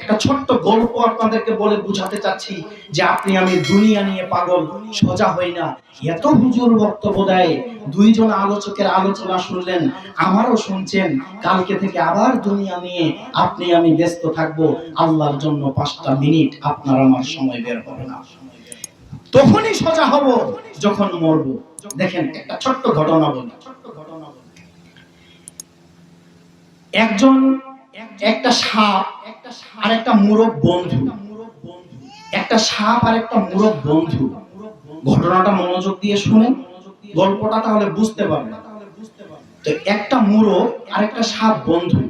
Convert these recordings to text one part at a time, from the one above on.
একটা ছোট্ট গল্প আপনাদেরকে বলে বুঝাতে চাচ্ছি যে আপনি, আমি দুনিয়া নিয়ে পাগল, সোজা হই না। এত হুজুর বক্তব্য দেয় দুইজন আলোচকের আলোচনা শুনলেন, আমারও শুনছেন, কালকে থেকে আবার দুনিয়া নিয়ে আপনি, আমি ব্যস্ত থাকব। আল্লাহর জন্য পাঁচটা মিনিট আপনার আমার সময় বের হবে না। তখনই সোজা হব, যখন মরবো। দেখেন, একটা ছোট্ট ঘটনা বলি। একজন একটা সাপ আর একটা মুরগ বন্ধু। একটা সাপ আর একটা মুরগ বন্ধু। ঘটনাটা মনোযোগ দিয়ে শুনেন গল্পটা তাহলে বুঝতে পারবেন তো একটা মুরগ আর একটা সাপ বন্ধু।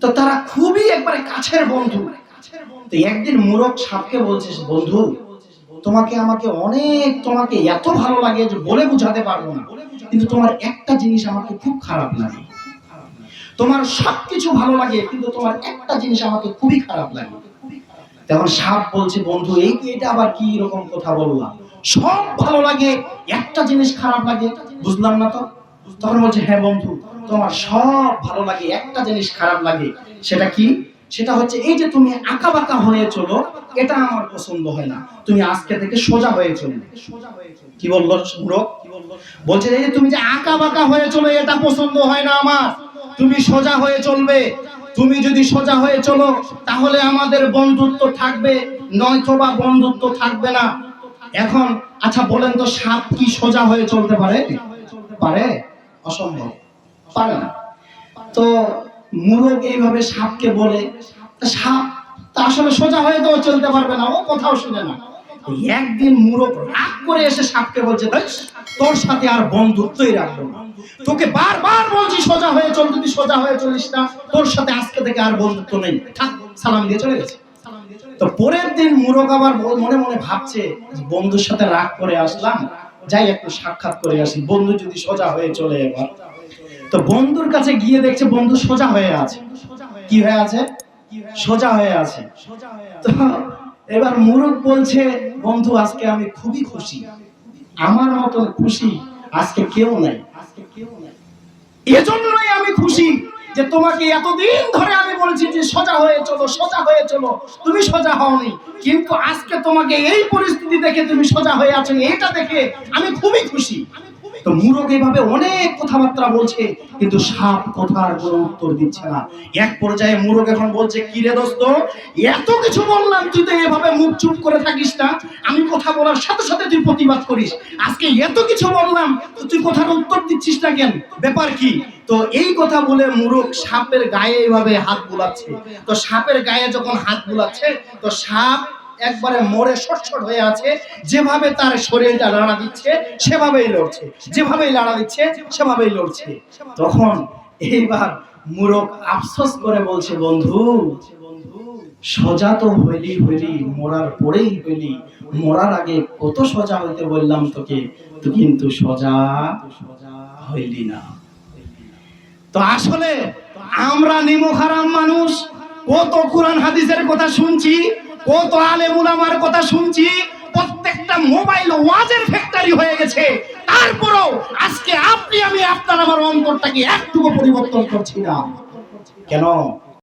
তো তারা খুবই একবারে কাছের বন্ধু। তো একদিন মুরগ সাপকে বলছে বন্ধু তোমাকে আমাকে অনেক তোমাকে এত ভালো লাগে যে বলে বুঝাতে পারব না। কিন্তু তোমার একটা জিনিস আমাকে খুব খারাপ লাগে। তোমার সবকিছু ভালো লাগে, কিন্তু তোমার একটা জিনিস আমাকে খুবই খারাপ লাগে। তখন সাপ বলছে, বন্ধু, এই কি এটা আবার কি রকম কথা বললাম? সব ভালো লাগে, একটা জিনিস খারাপ লাগে, বুঝলাম না তো? তখন বলছে হ্যাঁ বন্ধু, তোমার সব ভালো লাগে, একটা জিনিস খারাপ লাগে, সেটা কি? সেটা হচ্ছে, এই যে তুমি আঁকা বাঁকা হয়ে চলো, এটা আমার পছন্দ হয় না। তুমি আজকে থেকে সোজা হয়ে চলো। কি বলল মুরক বলছে, এই যে তুমি যে আঁকা বাঁকা হয়ে চলো, এটা পছন্দ হয় না আমার। তুমি সোজা হয়ে চলবে। তুমি যদি সোজা হয়ে চলো, তাহলে আমাদের বন্ধুত্ব থাকবে, নয়তোবা বন্ধুত্ব থাকবে না। এখন আচ্ছা বলেন তো, সাপ কি সোজা হয়ে চলতে পারে? পারে? অসম্ভব। পারে না। তো মুরগ এইভাবে সাপকে বলে সাপ তা আসলে সোজা হয়ে তো চলতে পারবে না, ও কোথাও শুনে না। একদিন মুরগ রাগ করে এসে সাপকে বলছে "ধ্যাস, তোর সাথে আর বন্ধুত্বই রাখব না। তোকে বারবার বলছি সোজা হয়ে চল যদি সোজা হয়ে চলিস না তোর সাথে আজকে থেকে আর বন্ধুত্ব নেই। সালাম দিয়ে চলে গেছে। তো পরের দিন মুরগ আবার মনে মনে ভাবছে বন্ধুর সাথে রাগ করে আসলাম। যাই একটু সাক্ষাৎ করে আসি। বন্ধু যদি সোজা হয়ে চলে এবার। তো বন্ধুর কাছে গিয়ে দেখছে বন্ধু সোজা হয়ে আছে। কি হয়ে আছে? সোজা হয়ে আছে। এবার মুরুখ বলছে, বন্ধু, আজকে আমি খুবই খুশি। আমার মতন খুশি আজকে কেউ নাই। এজন্যই আমি খুশি যে তোমাকে এতদিন ধরে আমি বলেছি যে সোজা হয়ে চলো, সোজা হয়ে চলো। তুমি সোজা হওনি। কিন্তু আজকে তোমাকে এই পরিস্থিতি দেখে তুমি সোজা হয়ে আছো। এটা দেখে আমি খুবই খুশি। তো মুরগ এভাবে অনেক কথাবার্তা বলছে, কিন্তু সাপ কথার কোনো উত্তর দিচ্ছে না। এক পর্যায়ে মুরগ এখন বলছে, কি রে দোস্ত, এত কিছু বললাম, তুই তো এভাবে মুখ চুপ করে থাকিস না। আমি কথা বলার সাথে সাথে তুই প্রতিবাদ করিস। আজকে এত কিছু বললাম তুই কথার উত্তর দিচ্ছিস না কেন? ব্যাপার কি? তো এই কথা বলে মুরগ সাপের গায়ে এভাবে হাত বুলাচ্ছে। তো সাপের গায়ে যখন হাত বুলাচ্ছে, তো সাপ একবারে মরে সটসট হয়ে আছে, যেভাবে তার শরীরটা লাড়া দিচ্ছে, সেভাবেই লড়ছে। যেভাবেই লাড়া দিচ্ছে, সেভাবেই লড়ছে। তখন এইবার মুরগ আফসোস করে বলছে, বন্ধু সোজা তো হইলি হইলি, মরার পরেই হইলি। মরার আগে কত সোজা হইতে বললাম তোকে, তুই কিন্তু সোজা হইলি না। তো আসলে আমরা নিমখারাম মানুষ, কত কোরআন হাদিসের কথা শুনছি কত আলেমুল আমার কথা শুনছি, প্রত্যেকটা মোবাইল ওয়াজের ফ্যাক্টরি হয়ে গেছে। তারপরও আজকে আপনি, আমি আপনার আমার অন্তরটাকে একটুকু পরিবর্তন করছি না। কেন?